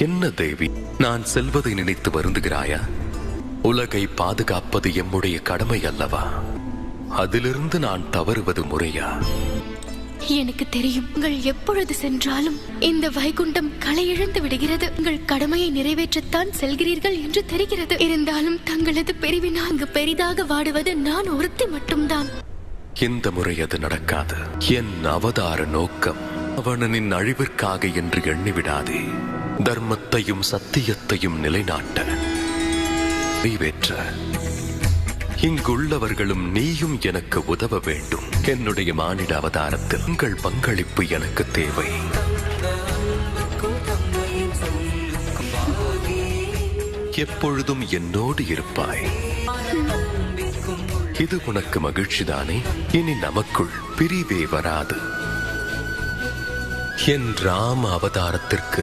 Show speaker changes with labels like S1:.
S1: என்ன தேவி? நான் செல்வதை நினைத்து வருந்துகிறாயா? உலகை பாதுகாப்பது எம்முடைய கடமை அல்லவா? அதிலிருந்து நான் தவறுவது முறையா?
S2: எனக்கு தெரியும் உங்கள் எப்பொழுது சென்றாலும் இந்த வைகுண்டம் களையிழந்து விடுகிறது. உங்கள் கடமையை நிறைவேற்றத்தான் செல்கிறீர்கள் என்று தெரிகிறது. இருந்தாலும் தங்களது பிரிவினால் அங்கு பெரிதாக வாடுவது நான் ஒருத்தி மட்டும்தான்.
S1: இந்த முறை அது நடக்காது. என் அவதார நோக்கம் அவனனின் அழிவிற்காக என்று எண்ணிவிடாதே. தர்மத்தையும் சத்தியத்தையும் நிலைநாட்ட நிறைவேற்ற இங்குள்ளவர்களும் நீயும் எனக்கு உதவ வேண்டும். என்னுடைய மானிட அவதாரத்தில் உங்கள் பங்களிப்பு எனக்கு தேவை. எப்பொழுதும் என்னோடு இருப்பாய். இது உனக்கு மகிழ்ச்சிதானே இனி நமக்குள் பிரிவே வராது. என் ராம அவதாரத்திற்கு